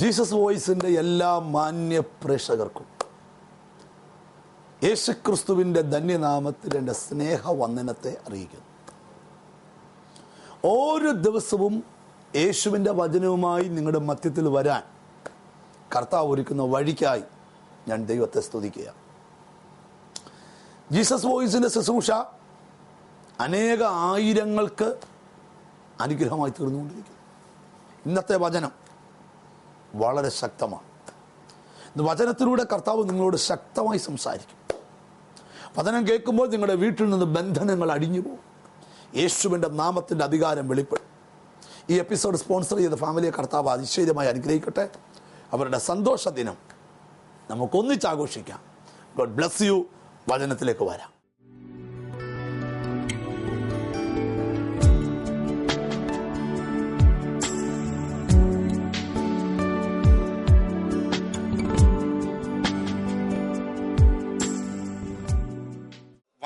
Jesus വോയിസിന്റെ എല്ലാ മാന്യ പ്രേക്ഷകർക്കും യേശുക്രിസ്തുവിന്റെ ധന്യനാമത്തിൽ എന്റെ സ്നേഹവന്ദനത്തെ അറിയിക്കുന്നു. ഓരോ ദിവസവും യേശുവിന്റെ വചനവുമായി നിങ്ങളുടെ മധ്യത്തിൽ വരാൻ കർത്താവ് ഒരുക്കുന്ന വഴിക്കായി ഞാൻ ദൈവത്തെ സ്തുതിക്കുക ജീസസ് വോയിസിന്റെ ശുശ്രൂഷ അനേക ആയിരങ്ങൾക്ക് അനുഗ്രഹമായി തീർന്നുകൊണ്ടിരിക്കുന്നു. ഇന്നത്തെ വചനം വളരെ ശക്തമാണ്. ഇന്ന് വചനത്തിലൂടെ കർത്താവ് നിങ്ങളോട് ശക്തമായി സംസാരിക്കും. വചനം കേൾക്കുമ്പോൾ നിങ്ങളുടെ വീട്ടിൽ നിന്ന് ബന്ധനങ്ങൾ അടിഞ്ഞു പോകും. യേശുവിന്റെ നാമത്തിന്റെ അധികാരം വെളിപ്പെടും. ഈ എപ്പിസോഡ് സ്പോൺസർ ചെയ്ത ഫാമിലിയെ കർത്താവ് അതിശയമായി അനുഗ്രഹിക്കട്ടെ. അവരുടെ സന്തോഷ ദിനം നമുക്കൊന്നിച്ചാഘോഷിക്കാം ഗോഡ് ബ്ലസ് യു. വചനത്തിലേക്ക് വരാം.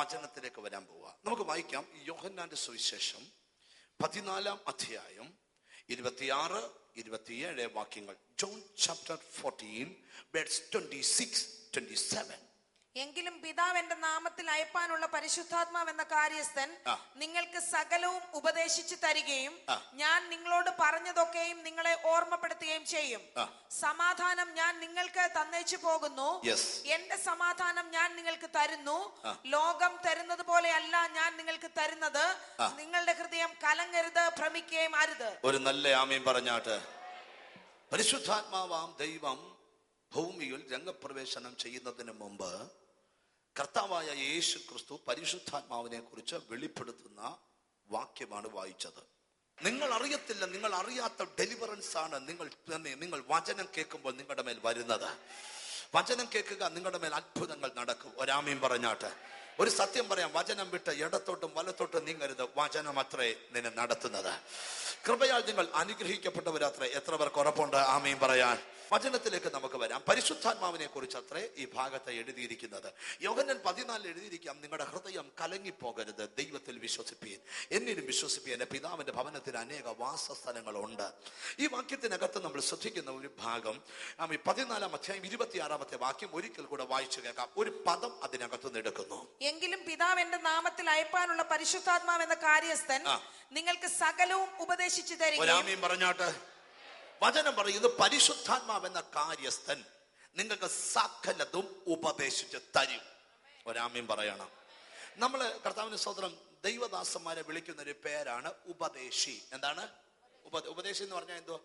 വചനത്തിലേക്ക് വരാൻ പോവുക നമുക്ക് വായിക്കാം യോഹന്നാന്റെ സുവിശേഷം പതിനാലാം അധ്യായം ഇരുപത്തിയാറ് ഇരുപത്തിയേഴ് വാക്യങ്ങൾ. John chapter fourteen words twenty six twenty seven എങ്കിലും പിതാവ് എന്റെ നാമത്തിൽ അയപ്പാനുള്ള പരിശുദ്ധാത്മാവ് എന്ന കാര്യസ്ഥൻ നിങ്ങൾക്ക് സകലവും ഉപദേശിച്ചു തരികയും ഞാൻ നിങ്ങളോട് പറഞ്ഞതൊക്കെയും നിങ്ങളെ ഓർമ്മപ്പെടുത്തുകയും ചെയ്യും. സമാധാനം ഞാൻ നിങ്ങൾക്ക് തന്നേച്ചു പോകുന്നു. എന്റെ സമാധാനം ഞാൻ നിങ്ങൾക്ക് തരുന്നു. ലോകം തരുന്നത് പോലെയല്ല ഞാൻ നിങ്ങൾക്ക് തരുന്നത്. നിങ്ങളുടെ ഹൃദയം കലങ്ങരുത് ഭ്രമിക്കുകയും അരുത്. ഒരു നല്ല ആമയും പറഞ്ഞാട്ട് പരിശുദ്ധാത്മാവാം ദൈവം ഭൂമിയിൽ രംഗപ്രവേശനം ചെയ്യുന്നതിന് മുമ്പ് കർത്താവായ യേശു ക്രിസ്തു പരിശുദ്ധാത്മാവിനെ കുറിച്ച് വെളിപ്പെടുത്തുന്ന വാക്യമാണ് വായിച്ചത്. നിങ്ങൾ അറിയത്തില്ല നിങ്ങൾ അറിയാത്ത ഡെലിവറൻസ് ആണ് നിങ്ങൾ തന്നെ നിങ്ങൾ വചനം കേൾക്കുമ്പോൾ നിങ്ങളുടെ മേൽ വരുന്നത്. വചനം കേൾക്കുക നിങ്ങളുടെ മേൽ അത്ഭുതങ്ങൾ നടക്കും. ഒരാമയും പറഞ്ഞാട്ട്. ഒരു സത്യം പറയാം വചനം വിട്ട് ഇടത്തോട്ടും വലത്തോട്ടും നീങ്ങരുത്. വചനം അത്രേ നിന്നെ നടത്തുന്നത്. കൃപയാൽ നിങ്ങൾ അനുഗ്രഹിക്കപ്പെട്ടവരത്രേ. എത്ര പേർക്ക് ഉറപ്പുണ്ട്? ആമയും പറയാൻ. വചനത്തിലേക്ക് നമുക്ക് വരാം. പരിശുദ്ധാത്മാവിനെ കുറിച്ച് അത്രേ ഈ ഭാഗത്ത് എഴുതിയിരിക്കുന്നത്. യോഹന്നൻ പതിനാലിൽ എഴുതിയിരിക്കാം നിങ്ങളുടെ ഹൃദയം കലങ്ങിപ്പോകരുത് ദൈവത്തിൽ വിശ്വസിപ്പീൻ. എന്നിലും വിശ്വസിപ്പീൻ. പിതാവിന്റെ ഭവനത്തിൽ അനേക വാസസ്ഥലങ്ങളുണ്ട്. ഈ വാക്യത്തിനകത്ത് നമ്മൾ ശ്രദ്ധിക്കുന്ന ഒരു ഭാഗം ഈ പതിനാലാം അധ്യായം ഇരുപത്തിയാറാമത്തെ വാക്യം ഒരിക്കൽ കൂടെ വായിച്ചു കേൾക്കാം. ഒരു പദം അതിനകത്ത് നിന്ന് എടുക്കുന്നു. എങ്കിലും പിതാവ് എന്റെ നാമത്തിൽ അയപ്പാനുള്ള പരിശുദ്ധാത്മാവ് എന്ന കാര്യസ്ഥൻ നിങ്ങൾക്ക് സകലവും ഉപദേശിച്ചു തരും പറഞ്ഞാട്ട് വചനം പറയുന്നത് പരിശുദ്ധാത്മാവ് എന്ന കാര്യസ്ഥൻ നിങ്ങൾക്ക് സകലതും ഉപദേശിച്ച് തരും. ഒരാമ്യം പറയണം. നമ്മൾ കർത്താവിന് സ്വതന്ത്രം ദൈവദാസന്മാരെ വിളിക്കുന്ന ഒരു പേരാണ് ഉപദേശി. എന്താണ്? ഉപ ഉപദേശി എന്ന് പറഞ്ഞാൽ എന്തോ?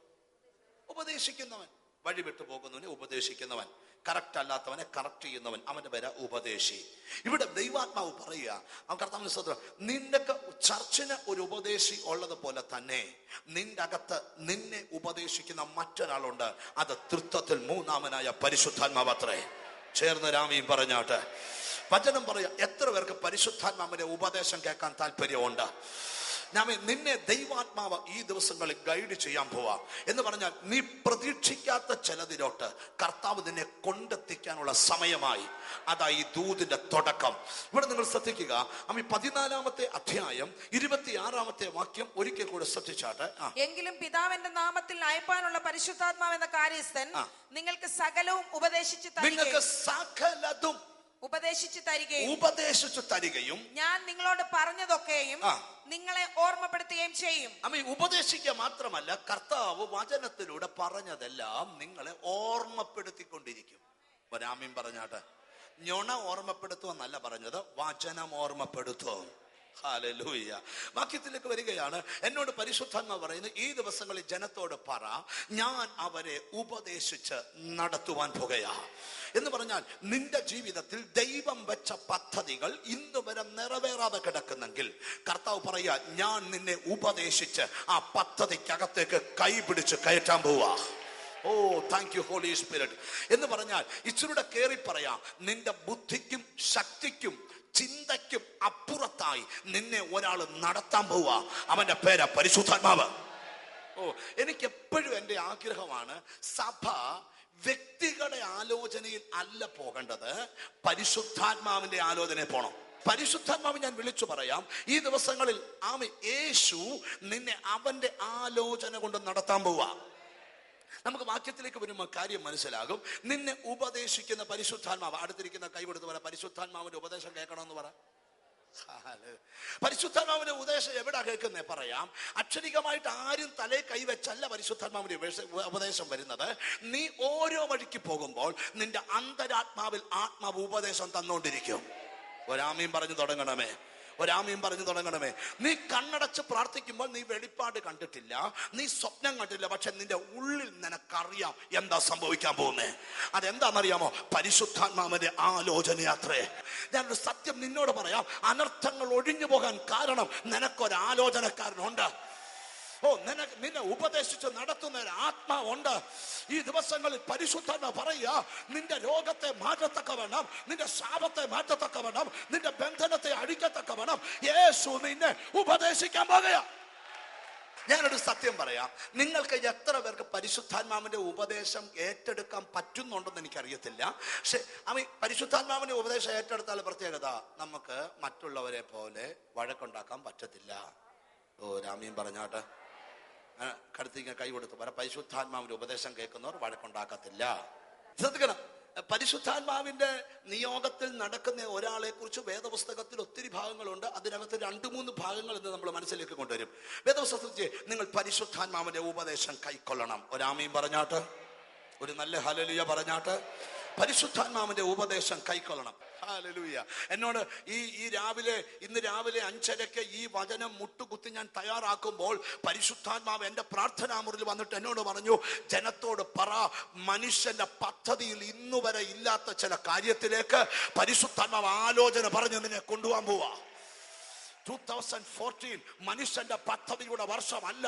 ഉപദേശിക്കുന്നവൻ. വഴി വിട്ടു പോകുന്നവനെ ഉപദേശിക്കുന്നവൻ. കറക്റ്റ് അല്ലാത്തവനെ കറക്റ്റ് ചെയ്യുന്നവൻ അവന്റെ പേര് ഉപദേശി. ഇവിടെ ദൈവാത്മാവ് പറയുക നിന്റെ ചർച്ചിന് ഒരു ഉപദേശി ഉള്ളത് പോലെ തന്നെ നിന്റെ അകത്ത് നിന്നെ ഉപദേശിക്കുന്ന മറ്റൊരാളുണ്ട്. അത് തൃത്വത്തിൽ മൂന്നാമനായ പരിശുദ്ധാത്മാവത്രേ. ചേർന്ന് രാമിയും പറഞ്ഞാട്ടെ. വചനം പറയുക എത്ര പേർക്ക് പരിശുദ്ധാത്മാവിന്റെ ഉപദേശം കേൾക്കാൻ താല്പര്യമുണ്ട്? ഞാൻ നിന്നെ ദൈവാത്മാവ് ഈ ദിവസങ്ങളിൽ ഗൈഡ് ചെയ്യാൻ പോവാ. എന്ന് പറഞ്ഞാൽ നീ പ്രതീക്ഷിക്കാത്ത ചിലതിലോട്ട് കർത്താവ് നിന്നെ കൊണ്ടെത്തിക്കാനുള്ള സമയമായി. അതാ ഈ ദൂതിന്റെ തുടക്കം. ഇവിടെ നിങ്ങൾ ശ്രദ്ധിക്കുക. അമ്മ പതിനാലാമത്തെ അധ്യായം ഇരുപത്തിയാറാമത്തെ വാക്യം ഒരിക്കൽ കൂടെ ശ്രദ്ധിച്ചാട്ടെ. എങ്കിലും പിതാവിന്റെ നാമത്തിൽ അയപ്പാനുള്ള പരിശുദ്ധാത്മാവ് എന്ന കാര്യസ്ഥൻ നിങ്ങൾക്ക് സകലവും ഉപദേശിച്ചു നിങ്ങൾക്ക് സകലതും ഉപദേശിച്ചു തരികയും ഉപദേശിച്ചു തരികയും ഞാൻ നിങ്ങളോട് പറഞ്ഞതൊക്കെയും നിങ്ങളെ ഓർമ്മപ്പെടുത്തുകയും ചെയ്യും. അമ്മ ഉപദേശിക്കുക മാത്രമല്ല കർത്താവ് വചനത്തിലൂടെ പറഞ്ഞതെല്ലാം നിങ്ങളെ ഓർമ്മപ്പെടുത്തിക്കൊണ്ടിരിക്കും. രാമീൻ പറഞ്ഞാട്ടെ ഞൊണ ഓർമ്മപ്പെടുത്തുമെന്നല്ല പറഞ്ഞത് വചനം ഓർമ്മപ്പെടുത്തും. ഹാലലൂയ്യ വാക്യത്തിലേക്ക് വരികയാണ്. എന്നോട് പരിശുദ്ധാത്മ പറയുന്നത് ഈ ദിവസങ്ങളിൽ ജനത്തോട് പറ ഞാൻ അവരെ ഉപദേശിച്ച് നടത്തുവാൻ പോകയാ എന്ന് പറഞ്ഞാൽ നിന്റെ ജീവിതത്തിൽ ദൈവം വെച്ച പദ്ധതികൾ ഇന്ന് വരെ നിറവേറാതെ കിടക്കുന്നെങ്കിൽ കർത്താവ് പറയുക ഞാൻ നിന്നെ ഉപദേശിച്ച് ആ പദ്ധതിക്കകത്തേക്ക് കൈപിടിച്ച് കയറ്റാൻ പോവാ. Oh thank you holy spirit എന്ന് പറഞ്ഞാൽ ഇച്ചിരൂടെ കയറി പറയാം നിന്റെ ബുദ്ധിക്കും ശക്തിക്കും ചിന്തയ്ക്കും അപ്പുറത്തായി നിന്നെ ഒരാൾ നടത്താൻ പോവാ അവന്റെ പേരാ പരിശുദ്ധാത്മാവ്. ഓ എനിക്ക് എപ്പോഴും എന്റെ ആഗ്രഹമാണ് സഭ വ്യക്തികളുടെ ആലോചനയിൽ അല്ല പോകേണ്ടത്. പരിശുദ്ധാത്മാവിന്റെ ആലോചനയിൽ പോണം. പരിശുദ്ധാത്മാവ് ഞാൻ വിളിച്ചു പറയാം. ഈ ദിവസങ്ങളിൽ ആമ യേശു നിന്നെ അവന്റെ ആലോചന കൊണ്ട് നടത്താൻ പോവാ നമുക്ക് വാക്യത്തിലേക്ക് വരുമ്പോൾ കാര്യം മനസ്സിലാകും. നിന്നെ ഉപദേശിക്കുന്ന പരിശുദ്ധാത്മാവ് അടുത്തിരിക്കുന്ന കൈ കൊടുത്ത് പറ പരിശുദ്ധാത്മാവിന്റെ ഉപദേശം കേൾക്കണമെന്ന് പറ. പരിശുദ്ധാത്മാവിന്റെ ഉപദേശം എവിടെ കേൾക്കുന്നേ പറയാം. അക്ഷരികമായിട്ട് ആരും തലേ കൈവച്ചല്ല പരിശുദ്ധാത്മാവിന്റെ ഉപദേശം വരുന്നത്. നീ ഓരോ വഴിക്ക് പോകുമ്പോൾ നിന്റെ അന്തരാത്മാവിൽ ആത്മാവ് ഉപദേശം തന്നുകൊണ്ടിരിക്കും ഒരാമയും പറഞ്ഞു തുടങ്ങണമേ. ഒരാമയും പറഞ്ഞു തുടങ്ങണമേ. നീ കണ്ണടച്ച് പ്രാർത്ഥിക്കുമ്പോൾ നീ വെളിപ്പാട് കണ്ടിട്ടില്ല നീ സ്വപ്നം കണ്ടില്ല പക്ഷെ നിന്റെ ഉള്ളിൽ നിനക്കറിയാം എന്താ സംഭവിക്കാൻ പോകുന്നേ. അതെന്താണെന്നറിയാമോ? പരിശുദ്ധാത്മാവിന്റെ ആലോചനയാത്രേ. ഞാനൊരു സത്യം നിന്നോട് പറയാം. അനർത്ഥങ്ങൾ ഒഴിഞ്ഞു പോകാൻ കാരണം നിനക്കൊരാലോചനക്കാരനുണ്ട്. ഓ നിനക്ക് നിന്നെ ഉപദേശിച്ച് നടത്തുന്ന ഒരു ആത്മാവുണ്ട്. ഈ ദിവസങ്ങളിൽ പരിശുദ്ധ പറയുക നിന്റെ രോഗത്തെ മാറ്റത്തക്ക വേണം നിന്റെ ശാപത്തെ മാറ്റത്തക്ക വേണം നിന്റെ ബന്ധനത്തെ അഴിക്കത്തക്ക വേണം യേശു നിന്നെ ഉപദേശിക്കാൻ പോകുക. ഞാനൊരു സത്യം പറയാം. നിങ്ങൾക്ക് എത്ര പേർക്ക് പരിശുദ്ധാത്മാവിന്റെ ഉപദേശം ഏറ്റെടുക്കാൻ പറ്റുന്നുണ്ടെന്ന് എനിക്കറിയത്തില്ല. പക്ഷെ അവൻ പരിശുദ്ധാത്മാവിന്റെ ഉപദേശം ഏറ്റെടുത്താൽ പ്രത്യേകത നമുക്ക് മറ്റുള്ളവരെ പോലെ വഴക്കുണ്ടാക്കാൻ പറ്റത്തില്ല. ഓ രാമീൻ പറഞ്ഞാട്ടെ. ആ, കടുത്തിങ്ങ കൈ കൊടുത്തു പറ പരിശുദ്ധാത്മാവിന്റെ ഉപദേശം കേൾക്കുന്നവർ വഴക്കുണ്ടാക്കത്തില്ല. ശ്രദ്ധിക്കണം. പരിശുദ്ധാത്മാവിന്റെ നിയോഗത്തിൽ നടക്കുന്ന ഒരാളെ കുറിച്ച് വേദപുസ്തകത്തിൽ ഒത്തിരി ഭാഗങ്ങളുണ്ട്. അതിനകത്ത് രണ്ട് മൂന്ന് ഭാഗങ്ങൾ ഇന്ന് നമ്മൾ മനസ്സിലേക്ക് കൊണ്ടുവരും. വേദപുസ്തകത്തിൽ നിങ്ങൾ പരിശുദ്ധാത്മാവിന്റെ ഉപദേശം കൈക്കൊള്ളണം. ഒരാമയും പറഞ്ഞാട്ട്. ഒരു നല്ല ഹലലിയ പറഞ്ഞാട്ട്. പരിശുദ്ധാത്മാവിന്റെ ഉപദേശം കൈക്കൊള്ളണം. ഹല്ലേലൂയ എന്നോട് ഈ ഈ രാവിലെ ഇന്ന് രാവിലെ അഞ്ചരയ്ക്ക് ഈ വചനം മുട്ടുകുത്തി ഞാൻ തയ്യാറാക്കുമ്പോൾ പരിശുദ്ധാത്മാവ് എന്റെ പ്രാർത്ഥനാ മുറിയിൽ വന്നിട്ട് എന്നോട് പറഞ്ഞു ജനത്തോട് പറ മനുഷ്യന്റെ പദ്ധതിയിൽ ഇന്നുവരെ ഇല്ലാത്ത ചില കാര്യത്തിലേക്ക് പരിശുദ്ധാത്മാവ് ആലോചന പറഞ്ഞ് നിന്നെ കൊണ്ടുപോകാൻ പോവാ. ടൂ തൗസൻഡ് ഫോർട്ടീൻ മനുഷ്യന്റെ പദ്ധതിയുടെ വർഷമല്ല.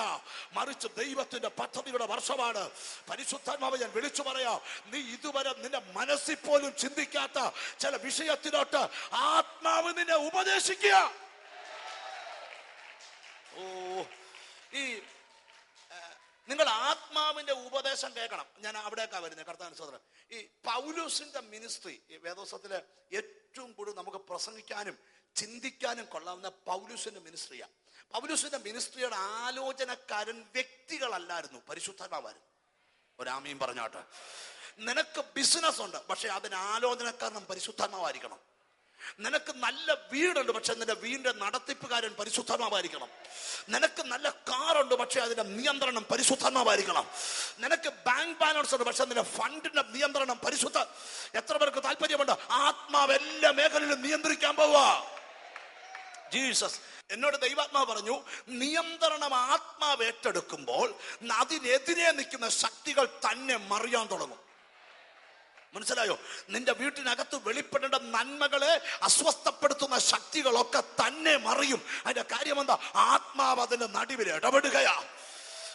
മറിച്ച് ദൈവത്തിന്റെ പദ്ധതിയുടെ വർഷമാണ്. പരിശുദ്ധാത്മാവ് ഞാൻ വിളിച്ചു പറയാം. നീ ഇതുവരെ നിന്റെ മനസ്സിൽ പോലും ചിന്തിക്കാത്ത ചില വിഷയത്തിലോട്ട് ആത്മാവ് നിന്നെ ഉപദേശിക്കുക. ഓ ഈ നിങ്ങൾ ആത്മാവിന്റെ ഉപദേശം കേൾക്കണം. ഞാൻ അവിടേക്കാ വരുന്നത് കർത്താൻ സഹോദരൻ ഈ പൗലൂസിന്റെ മിനിസ്ട്രി വേദോസത്തിൽ ഏറ്റവും കൂടുതൽ നമുക്ക് പ്രസംഗിക്കാനും ചിന്തിക്കാനും കൊള്ളാവുന്ന പൗലൂസിന്റെ മിനിസ്ട്രിയാണ് പൗലൂസിന്റെ മിനിസ്ട്രിയുടെ ആലോചനക്കാരൻ വ്യക്തികളല്ലായിരുന്നു പരിശുദ്ധമാവായിരുന്നു ഒരാമയും പറഞ്ഞാട്ടെ നിനക്ക് ബിസിനസ് ഉണ്ട് പക്ഷെ അതിന് ആലോചനക്കാരനും പരിശുദ്ധമാവായിരിക്കണം നിനക്ക് നല്ല വീടുണ്ട് പക്ഷെ നിന്റെ വീടിന്റെ നടത്തിപ്പുകാരൻ പരിശുദ്ധമാവായിരിക്കണം നിനക്ക് നല്ല കാറുണ്ട് പക്ഷെ അതിന്റെ നിയന്ത്രണം പരിശുദ്ധമാവായിരിക്കണം നിനക്ക് ബാങ്ക് ബാലൻസ് ഉണ്ട് പക്ഷെ നിന്റെ ഫണ്ടിന്റെ നിയന്ത്രണം പരിശുദ്ധ എത്ര പേർക്ക് താല്പര്യമുണ്ട്? ആത്മാവ് എല്ലാ മേഖലയിലും നിയന്ത്രിക്കാൻ പോവാ. ജീസസ് എന്നോട് ദൈവാത്മാവ് പറഞ്ഞു നിയന്ത്രണം ആത്മാവ് ഏറ്റെടുക്കുമ്പോൾ അതിനെതിരെ നിൽക്കുന്ന ശക്തികൾ തന്നെ മറിയാൻ തുടങ്ങും. മനസ്സിലായോ? നിന്റെ വീട്ടിനകത്ത് വെളിപ്പെടേണ്ട നന്മകളെ അസ്വസ്ഥപ്പെടുത്തുന്ന ശക്തികളൊക്കെ തന്നെ മറിയും. അതിന്റെ കാര്യം എന്താ? ആത്മാവ് അതിന്റെ നടുവിൽ ഇടപെടുകയാ.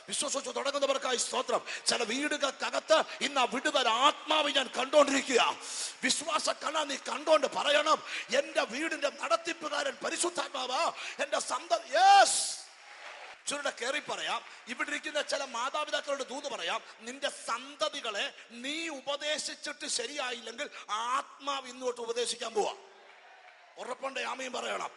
വിശ്വസിച്ചു തുടങ്ങുന്നവർക്കായി സ്തോത്രം. ചില വീടുകൾക്കകത്ത് ഇന്ന് ആ വിടുതൽ ആത്മാവ് ഞാൻ കണ്ടോണ്ടിരിക്കുക വിശ്വാസ കണ നീ കണ്ടോണ്ട് പറയണം. എന്റെ വീടിന്റെ നടത്തിപ്പുകാരൻ പരിശുദ്ധാത്മാവാ. എന്റെ സന്ത ചുരുടെ കയറി പറയാം. ഇവിടെ ഇരിക്കുന്ന ചില മാതാപിതാക്കളുടെ ദൂത് പറയാം. നിന്റെ സന്തതികളെ നീ ഉപദേശിച്ചിട്ട് ശരിയായില്ലെങ്കിൽ ആത്മാവ് ഇന്നോട്ട് ഉപദേശിക്കാൻ പോവാ. ഉറപ്പുണ്ട് ആമയും പറയണം.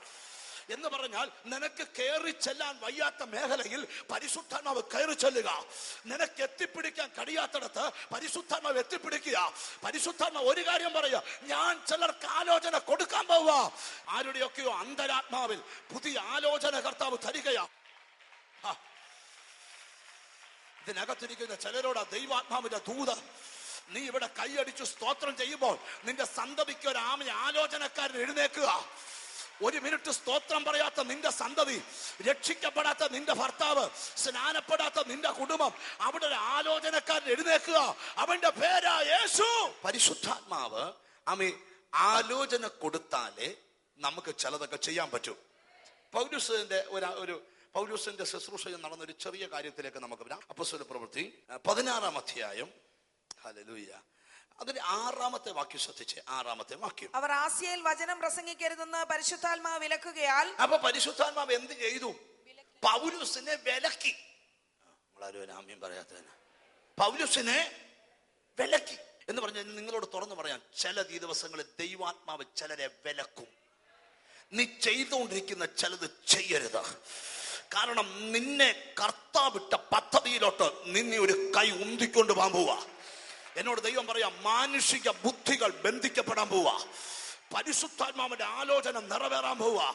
എന്ന് പറഞ്ഞാൽ നിനക്ക് കയറി ചെല്ലാൻ വയ്യാത്ത മേഖലയിൽ പരിശുദ്ധാത്മാവ് കയറി ചെല്ലുക. നിനക്ക് എത്തിപ്പിടിക്കാൻ കഴിയാത്തടത്ത് പരിശുദ്ധാത്മാവ് എത്തിപ്പിടിക്കുക. പരിശുദ്ധാത്മാവ് ഒരു കാര്യം പറയുക. ഞാൻ ചിലർക്ക് ആലോചന കൊടുക്കാൻ പോവുക. ആരുടെയൊക്കെയോ അന്തരാത്മാവിൽ പുതിയ ആലോചന കർത്താവ് തരികയാ. ഇതിനകത്തിരിക്കുന്ന ചിലരോടാ ദൈവാത്മാവിന്റെ ദൂത്. നീ ഇവിടെ കൈയടിച്ചു സ്തോത്രം ചെയ്യുമ്പോൾ നിന്റെ സന്തതിക്ക് ഒരു ആമ ആലോചനക്കാരൻ എഴുന്നേക്കുക ഒരു മിനിറ്റ് സ്തോത്രം പറയാത്ത നിന്റെ സന്തതി രക്ഷിക്കപ്പെടാത്ത നിന്റെ ഭർത്താവ് സ്നാനപ്പെടാത്ത നിന്റെ കുടുംബം അവിടെ ഒരു ആലോചനക്കാരൻ എഴുന്നേക്കുക അവന്റെ പേരാ യേശു. പരിശുദ്ധാത്മാവ് ആമി ആലോചന കൊടുത്താലേ നമുക്ക് ചിലതൊക്കെ ചെയ്യാൻ പറ്റൂ. പൗരുസിന്റെ ഒരു ഒരു ശുശ്രൂഷ നടന്ന ഒരു ചെറിയ കാര്യത്തിലേക്ക് നമുക്ക് വരാം. അപ്പസ്വല പ്രവൃത്തി പതിനാറാം അധ്യായം. ഹല്ലേലൂയ. അതിന്റെ ആറാമത്തെ വാക്യം ശ്രദ്ധിച്ച്. ആറാമത്തെ വാക്യം. അവർ ആസിയയിൽ വചനം പ്രസംഗിക്കരുതെന്ന് പരിശുദ്ധാത്മാവ് വിലക്കുകയാൽ അപ്പൊ പരിശുദ്ധാത്മാവ് എന്ത് ചെയ്തു? പൗലൂസിനെ വിലക്കി. നമ്മളാരും രാമ്യം പറയാത്തതിന്. പൗലൂസിനെ വിലക്കി. എന്ന് പറഞ്ഞാൽ നിങ്ങളോട് തുറന്നു പറയാം ചില ഈ ദിവസങ്ങളിൽ ദൈവാത്മാവ് ചിലരെ വിലക്കും. നീ ചെയ്തുകൊണ്ടിരിക്കുന്ന ചിലത് ചെയ്യരുത്. കാരണം നിന്നെ കർത്താവിട്ട പദ്ധതിയിലോട്ട് നിന്നെ ഒരു കൈ ഉന്തിക്കൊണ്ട് പോകാൻ പോവാ. എന്നോട് ദൈവം പറയാം മാനുഷിക ബുദ്ധികൾ ബന്ധിക്കപ്പെടാൻ പോവാ. പരിശുദ്ധാത്മാവിന്റെ ആലോചന നിറവേറാൻ പോവാ.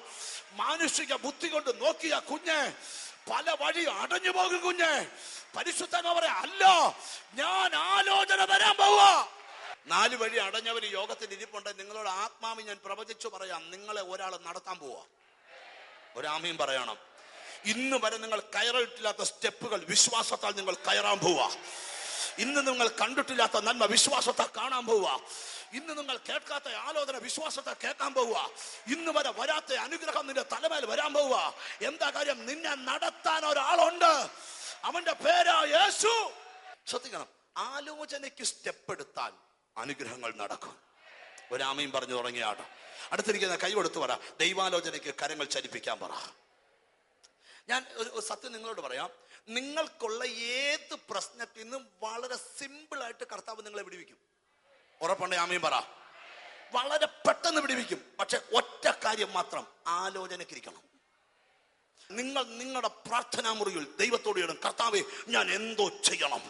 മാനുഷിക ബുദ്ധി കൊണ്ട് നോക്കിയ കുഞ്ഞ് പല വഴി അടഞ്ഞു പോകും കുഞ്ഞ്. പരിശുദ്ധാത്മാവ് പറയാ അല്ല ഞാൻ ആലോചന വരാൻ പോവാ. നാല് വഴി അടഞ്ഞവർ യോഗത്തിൽ ഇരിപ്പുണ്ട്. നിങ്ങളോട് ആത്മാവി ഞാൻ പ്രവചിച്ചു പറയാം. നിങ്ങളെ ഒരാൾ നടത്താൻ പോവാ. ഒരാമയും പറയണം. ഇന്ന് വരെ നിങ്ങൾ കയറിയിട്ടില്ലാത്ത സ്റ്റെപ്പുകൾ വിശ്വാസത്താൽ നിങ്ങൾ കയറാൻ പോവാ. ഇന്ന് നിങ്ങൾ കണ്ടിട്ടില്ലാത്ത നന്മ വിശ്വാസത്തെ കാണാൻ പോവുക. ഇന്ന് നിങ്ങൾ കേൾക്കാത്ത ആലോചന വിശ്വാസത്തെ കേൾക്കാൻ പോവുക. ഇന്ന് വരെ വരാത്ത അനുഗ്രഹം നിന്റെ തലമേൽ വരാൻ പോവുക. എന്താ കാര്യം? നിന്നെ നടത്താൻ ഒരാളുണ്ട്. അവന്റെ പേരാ യേശു. ശ്രദ്ധിക്കണം. ആലോചനയ്ക്ക് സ്റ്റെപ്പ് എടുത്താൽ അനുഗ്രഹങ്ങൾ നടക്കും. ഒരാമയും പറഞ്ഞു തുടങ്ങിയാട്ടോ അടുത്തിരിക്കുന്ന കൈ കൊടുത്തു പറ. ദൈവാലോചനയ്ക്ക് കരങ്ങൾ ചലിപ്പിക്കാൻ പറ. ഞാൻ ഒരു സത്യം നിങ്ങളോട് പറയാം. നിങ്ങൾക്കുള്ള ഏത് പ്രശ്നത്തിൽ നിന്നും വളരെ സിമ്പിൾ ആയിട്ട് കർത്താവ് നിങ്ങളെ വിടിവിക്കും. ഉറപ്പുണ്ട് ആമയും പറ. വളരെ പെട്ടെന്ന് വിടിവിക്കും. പക്ഷെ ഒറ്റ കാര്യം മാത്രം ആലോചനക്കിരിക്കണം. നിങ്ങൾ നിങ്ങളുടെ പ്രാർത്ഥനാ മുറിയിൽ ദൈവത്തോട് ഇടും കർത്താവെ ഞാൻ എന്തോ ചെയ്യണം.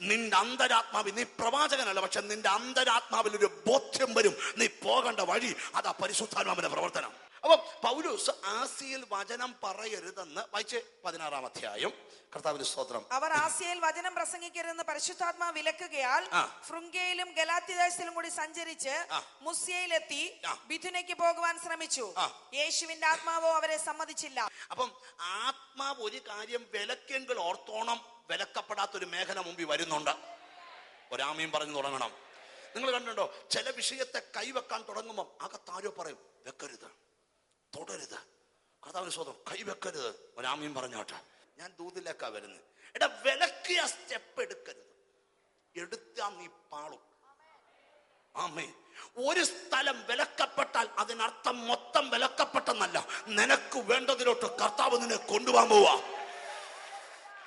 നിന്റെ അന്തരാത്മാവിൽ നീ പ്രവാചകനല്ല പക്ഷെ നിന്റെ അന്തരാത്മാവിൽ ഒരു ബോധ്യം വരും. നീ പോകേണ്ട വഴി അതാ പരിശുദ്ധാത്മാവിന്റെ പ്രവർത്തനം. അപ്പൊ പൗലൂസ് ആസിയിൽ വചനം പറയരുതെന്ന് വായിച്ച് പതിനാറാം അധ്യായം കർത്താവിന്റെ സ്തോത്രം അവർ ആസിയയിൽ വചനം പ്രസംഗിക്കരുതെന്ന് പരിശുദ്ധാത്മാ വിലക്കുകയാൽ. ഫ്രുങ്കയിലും ഗലാത്തിദേശത്തിലും കൂടി സഞ്ചരിച്ച്. മുസ്യയിലെത്തി. ബിഥുനയ്ക്ക് പോകുവാൻ ശ്രമിച്ചു. യേശുവിന്റെ ആത്മാവോ അവരെ സമ്മതിച്ചില്ല അപ്പം ആത്മാവ് ഒരു കാര്യം വിലക്കെങ്കിൽ ഓർത്തോണം വിലക്കപ്പെടാത്ത ഒരു മേഖല മുമ്പിൽ വരുന്നുണ്ട് ഒരാമയും പറഞ്ഞു തുടങ്ങണം നിങ്ങൾ കണ്ടുണ്ടോ ചില വിഷയത്തെ കൈവെക്കാൻ തുടങ്ങുമ്പം അകത്താരോ പറയും വെക്കരുത് തുടരുത്. കർത്താവിന് സ്വതം കൈവെക്കരുത്. ഒരാമയും പറഞ്ഞോട്ടെ ഞാൻ ദൂതിലേക്കാ വരുന്നത് എടാ വിലക്കിയ സ്റ്റെപ്പ് എടുക്കരുത്. എടുത്താ നീ പാളും. ആമേ ഒരു സ്ഥലം വിലക്കപ്പെട്ടാൽ അതിനർത്ഥം മൊത്തം വിലക്കപ്പെട്ടെന്നല്ല. നിനക്ക് വേണ്ടതിലോട്ട് കർത്താവ് നിന്നെ കൊണ്ടുപോകാൻ പോവാ.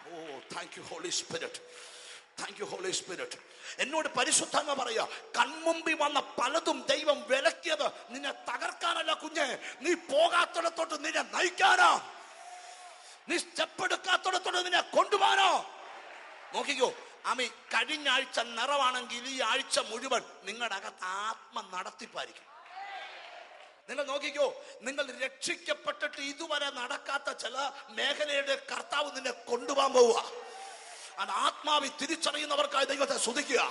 ഓ thank you Holy Spirit thank you Holy Spirit എന്നോട് പരിശുദ്ധങ്ങ പറയാ കൺമുമ്പിൽ വന്ന പലതും ദൈവം വിലക്കിയത് നിന്നെ തകർക്കാനല്ല കുഞ്ഞെ. നീ പോകാത്തിടത്തോട്ട് നിന്നെ നയിക്കാനോ. നീ സ്റ്റെപ്പ് എടുക്കാത്തിടത്തോട്ട് നിന്നെ കൊണ്ടുപോകാനോ. നോക്കിക്കോ ആമി കഴിഞ്ഞ ആഴ്ച നിറവാണെങ്കിൽ ഈ ആഴ്ച മുഴുവൻ നിങ്ങളുടെ അകത്ത് ആത്മ നടത്തിപ്പായിരിക്കും. നിങ്ങൾ നോക്കിക്കോ നിങ്ങൾ രക്ഷിക്കപ്പെട്ടിട്ട് ഇതുവരെ നടക്കാത്ത ചില മേഖലയുടെ കർത്താവ് നിന്നെ കൊണ്ടുപോകാൻ പോവുക. അത് ആത്മാവി തിരിച്ചറിയുന്നവർക്കായി ദൈവത്തെ സ്തുതിക്കുക.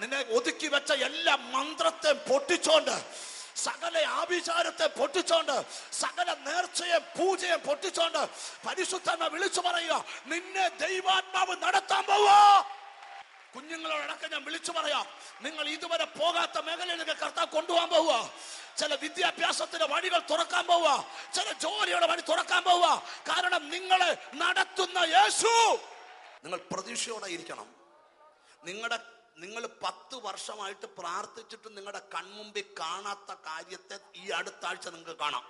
നിന്നെ ഒതുക്കി വെച്ച എല്ലാ മന്ത്രത്തെ പൊട്ടിച്ചോണ്ട് സകല ആഭിചാരത്തെ പൊട്ടിച്ചോണ്ട് സകല നേർച്ചയെ പൂജയെ പൊട്ടിച്ചോണ്ട് പരിശുദ്ധമ വിളിച്ചു പറയുക നിന്നെ ദൈവാത്മാവ് നടത്താൻ പോവാ. കുഞ്ഞുങ്ങളോടക്കം ഞാൻ വിളിച്ചു പറയാം നിങ്ങൾ ഇതുവരെ പോകാത്ത മേഖലയിലേക്ക് കർത്താവ് കൊണ്ടുപോകാൻ പോവുക ചില വിദ്യാഭ്യാസത്തിന്റെ വഴികൾ തുറക്കാൻ പോവുക ചില ജോലിയുടെ വഴി തുറക്കാൻ പോവുക കാരണം നിങ്ങളെ നടത്തുന്ന യേശു. നിങ്ങൾ പ്രതീക്ഷയോടെ ഇരിക്കണം. നിങ്ങളുടെ നിങ്ങൾ പത്ത് വർഷമായിട്ട് പ്രാർത്ഥിച്ചിട്ട് നിങ്ങളുടെ കൺമുമ്പിൽ കാണാത്ത കാര്യത്തെ ഈ അടുത്താഴ്ച നിങ്ങൾക്ക് കാണാം.